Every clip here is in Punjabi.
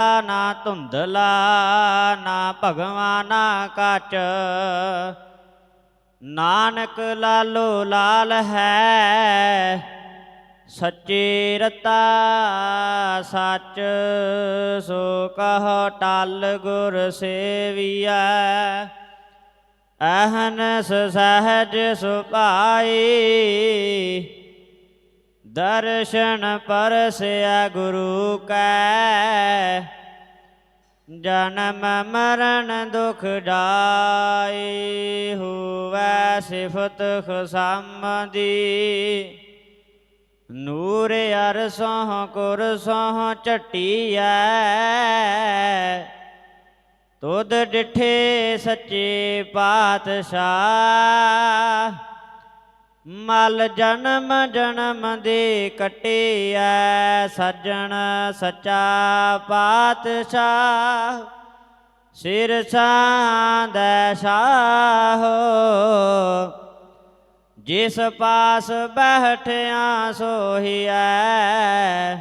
ਨਾ ਧੁੰਦਲਾ, ਨਾ ਭਗਵਾਨਾ ਕਾਚ। ਨਾਨਕ ਲਾਲੋ ਲਾਲ ਹੈ, ਸੱਚੇ ਰਤਾ ਸੱਚ। ਸੋ ਕਹੋ ਟਲ ਗੁਰ ਸੇਵੀਐ, ਅਹਨਸ ਸਹਜ ਸੁਭਾਈ। ਦਰਸ਼ਨ ਪਰਸਿਆ ਗੁਰੂ ਕੈ। ਜਨਮ ਮਰਨ ਦੁਖ ਜਾਈ ਹੋਵੈ ਸਿਫਤ ਖਸਮਦੀ। ਨੂਰ ਅਰਸੋਂ ਕੁਰਸੋਂ ਝਟੀਐ। ਤੁਧ ਡਿਠੇ ਸੱਚੇ ਪਾਤਸ਼ਾਹ। ਮਲ ਜਨਮ ਜਨਮ ਦੇ ਕਟਿਐ, ਸੱਜਣ ਸੱਚਾ ਪਾਤਸ਼ਾਹ। ਸਿਰ ਸਾਂਦੈ ਸਾਹੋ। ਜਿਸ ਪਾਸ ਬੈਠਿਆ ਸੋਹੀਐ,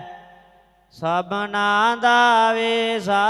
ਸਭਨਾ ਦਾ ਵੇਸਾਹੋ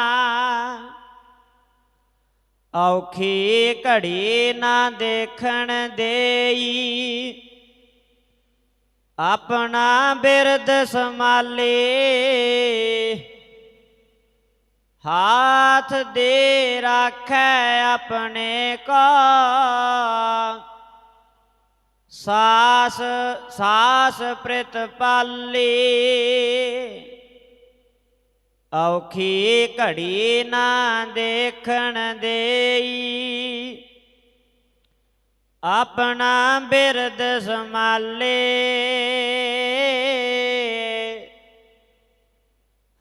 ਔਖੀ ਘੜੀ ਨਾ ਦੇਖਣ ਦੇਈ। ਆਪਣਾ ਬਿਰਦ ਸੰਭਾਲੇ। ਹਾਥ ਦੇ ਰਾਖੈ ਆਪਣੇ ਕੋ। ਸਾਸ ਸਾਸ ਪ੍ਰਿਤ ਪਾਲੀ। ਔਖੀ ਘੜੀ ਨਾ ਦੇਖਣ ਦੇਈ। ਆਪਣਾ ਬਿਰਦ ਸੰਭਾਲੇ।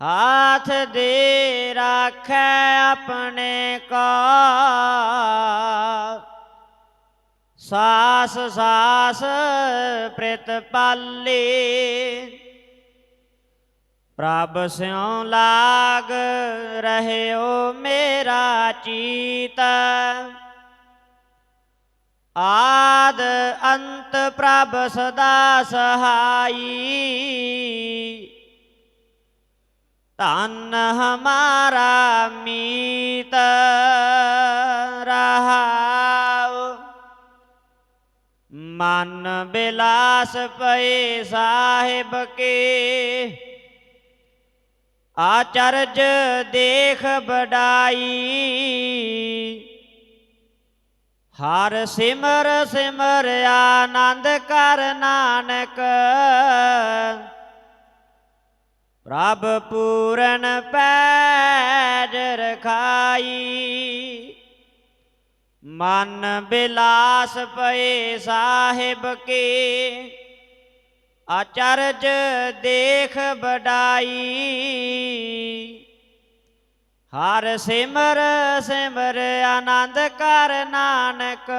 ਹਾਥ ਦੇ ਰਾਖੈ ਆਪਣੇ ਕਾ। ਸਾਸ ਸਾਸ ਪ੍ਰਿਤ ਪਾਲੀ ਪ੍ਰਭ ਸਿਉ ਲਾਗ ਰਹਿਓ ਮੇਰਾ ਚੀਤ। ਆਦ ਅੰਤ ਪ੍ਰਭ ਸਦਾ ਸਹਾਈ। ਧਨ ਹਮਾਰਾ ਮੀਤ ਰਹਾਉ। ਮਨ ਬਿਲਾਸ ਪਏ ਸਾਹਿਬ ਕੇ। ਆਚਰਜ ਦੇਖ ਬਡਾਈ ਹਰ ਸਿਮਰ ਸਿਮਰ ਆਨੰਦ ਕਰ ਨਾਨਕ। ਪ੍ਰਭ ਪੂਰਨ ਪੈਜ ਰਖਾਈ। ਮਨ ਬਿਲਾਸ ਪਏ ਸਾਹਿਬ ਕੇ। ਆਚਰਜ ਦੇਖ ਬਡਾਈ ਹਰ ਸਿਮਰ ਸਿਮਰ ਆਨੰਦ ਕਰ ਨਾਨਕ।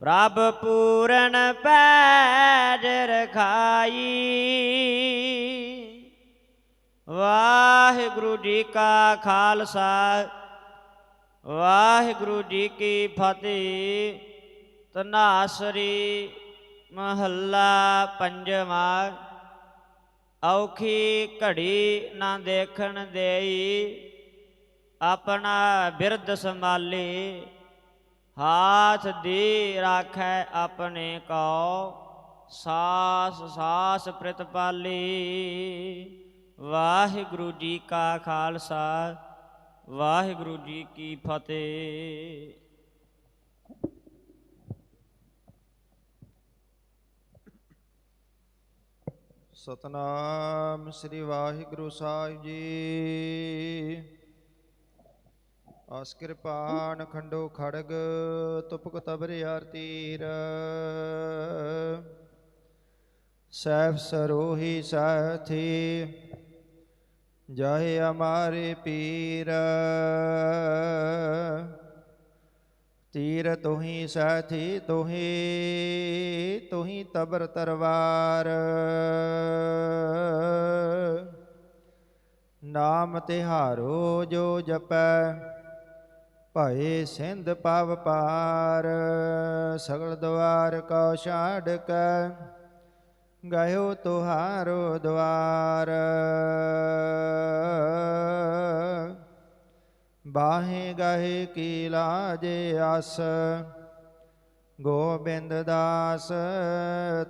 ਪ੍ਰਭ ਪੂਰਨ ਪੈਜ ਰਖਾਈ। ਵਾਹਿਗੁਰੂ ਜੀ ਕਾ ਖਾਲਸਾ, ਵਾਹਿਗੁਰੂ ਜੀ ਕੀ ਫਤਿਹ। ਤਨਾਸਰੀ ਮਹੱਲਾ ਪੰਜਵਾਂ, ਔਖੀ ਘੜੀ ਨਾ ਦੇਖਣ ਦੇਈ, ਆਪਣਾ ਬਿਰਧ ਸੰਭਾਲੇ, ਹਾਥ ਦੀ ਰਾਖੈ ਆਪਣੇ ਕੋ ਸਾਸ ਸਾਸ ਪ੍ਰਤਪਾਲੀ ਵਾਹਿਗੁਰੂ ਜੀ ਕਾ ਖਾਲਸਾ, ਵਾਹਿਗੁਰੂ ਜੀ ਕੀ ਫਤਿਹ। ਸਤਨਾਮ ਸ੍ਰੀ ਵਾਹਿਗੁਰੂ ਸਾਹਿਬ ਜੀ। ਆਸ ਕਿਰਪਾਨ ਖੰਡੋ ਖੜਗ, ਤੁਪਕ ਤਬਰ ਆਰ ਤੀਰ। ਸੈਫ ਸਰੋਹੀ ਸਾਥੀ, ਜਾਹੇ ਹਮਾਰੇ ਪੀਰ। ਤੀਰ ਤੁਹੀ ਸਾਥੀ ਤੁਹੀ ਤੁਹੀ ਤਬਰ ਤਰਵਾਰ। ਨਾਮ ਤਿਹਾਰੋ ਜੋ ਜਪੈ, ਭਏ ਸਿੰਧ ਪਾਵ ਪਾਰ। ਸਗਲ ਦਵਾਰ ਕੋ ਛਾੜ ਕੈ, ਗਇਓ ਤੁਹਾਰੋ ਦਵਾਰ। ਬਾਹੇ ਗਾਹੇ ਕੀ ਲਾਜੇ ਆਸ, ਗੋਬਿੰਦ ਦਾਸ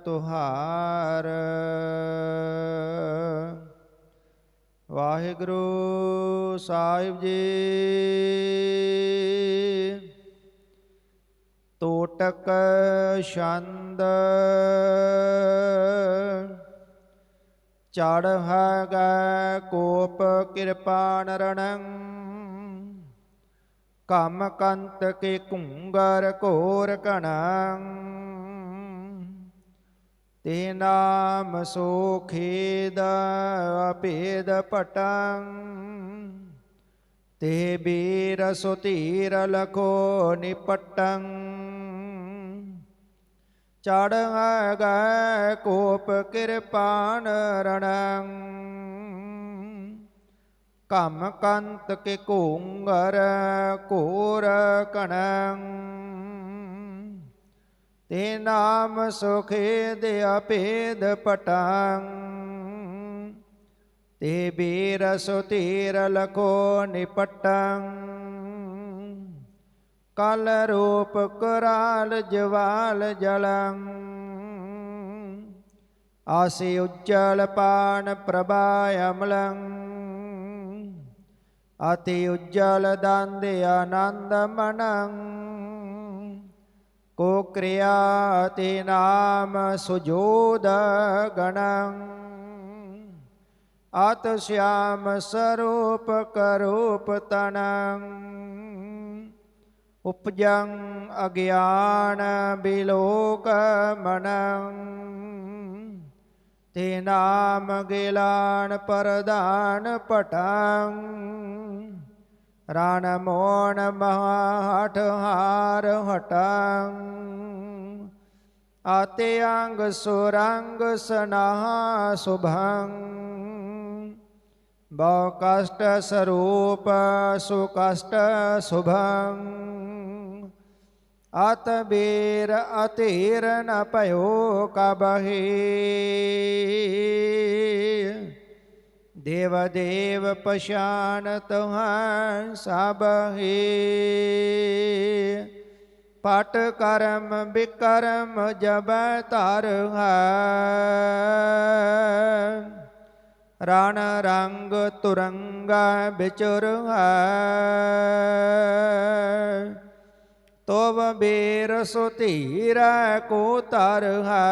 ਤੁਹਾਰ। ਵਾਹਿਗੁਰੂ ਸਾਹਿਬ ਜੀ, ਤੋਟਕ ਛੰਦ ਚੜ ਹੈਗਾ ਕੋਪ ਕਿਰਪਾ ਰਣੰ ਕਮ ਕੰਤ ਕੇ ਕੁੰਗਰ ਘੋਰ ਕਣੰ ਤੇ ਨਾਮ ਸੋ ਖੇਦ ਅਪੇਦ ਪਟੰ। ਤੇ ਬੀਰ ਸੁਤੀਰ ਲਖੋ ਨਿਪਟੰ। ਚੜ ਗੈ ਕੋਪ ਕਿਰਪਾਨ ਰਣੰ। ਕੰਮ ਕੰਤ ਕੇ ਘੂੰਗਰ ਘੋਰ ਕਣੰ। ਤੇ ਨਾਮ ਸੁਖੇ ਦੇ ਅਪੇਦ ਪਟੰ। ਤੇ ਬੀਰ ਸੁਤੀਰ ਲਖੋ ਨਿਪਟੰ। ਕਲ ਰੂਪ ਕਰਾਲ ਜਵਾਲ ਜਲੰ। ਆਸੀ ਉਜਲ ਪਾਨ ਪ੍ਰਭਾ ਅਮਲੰ। අති උජ්ජල දන්දේ ආනන්දමණං කෝක්‍රියාති නාම සුජෝද ගණං. ආතශ්‍යාම සරූප කරූපතනං උපජං අග්‍යාන බිලෝකමණං ਤੇ ਨਾਮ ਗਿਲਾਨ ਪਰਦਾਨ ਪਟੰ। ਰਣ ਮੋਣ ਮਹਾਠ ਹਾਰ ਹਟੰ। ਆਤੇ ਅੰਗ ਸੁਰੰਗ ਸਨਾਹ ਸੁਭੰ। ਬਹੁ ਕਸ਼ਟ ਸਰੂਪ ਸੁ ਸੁਭੰ। ਅਤ ਬੀਰ ਅਤੀਰ ਨ ਭਇਓ ਕਬਹੀ ਦੇਵ ਦੇਵ ਪਛਾਨ ਤੁਹਾਂ ਸਭ ਹੀ। ਪਟ ਕਰਮ ਬਿਕਰਮ ਜਬ ਧਰ ਹੈ। ਰਣ ਰੰਗ ਤੁਰੰਗਾ ਵਿਚੁਰ ਹੈ। ਤੋਵ ਬੀਰ ਸੁਧੀਰ ਕੋ ਤਰ ਹੈ।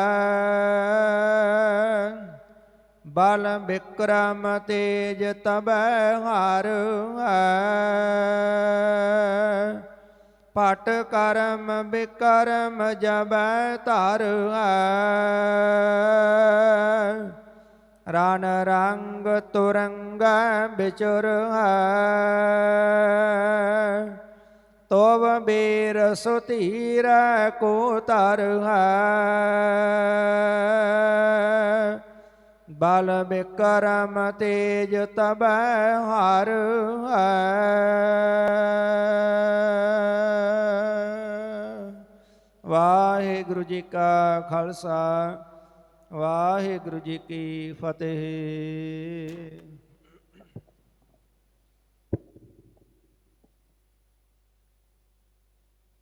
ਬਲ ਬਿਕਰਮ ਤੇਜ ਤਬੈ ਹਾਰ ਹੈ। ਪਟ ਕਰਮ ਬਿਕਰਮ ਜਬੈ ਧਰ ਹੈ। ਰਣ ਰੰਗ ਤੁਰੰਗ ਵਿਚੁਰ ਹੈ। ਤੋਵ ਬੀਰ ਸੁਧੀਰ ਕੋ ਤਰ ਹੈ। ਬਲ ਬਿਕਰਮ ਤੇਜ ਤਬੈ ਹਾਰ ਹੈ। ਵਾਹਿਗੁਰੂ ਜੀ ਕਾ ਖਾਲਸਾ, ਵਾਹਿਗੁਰੂ ਜੀ ਕੀ ਫਤਿਹ।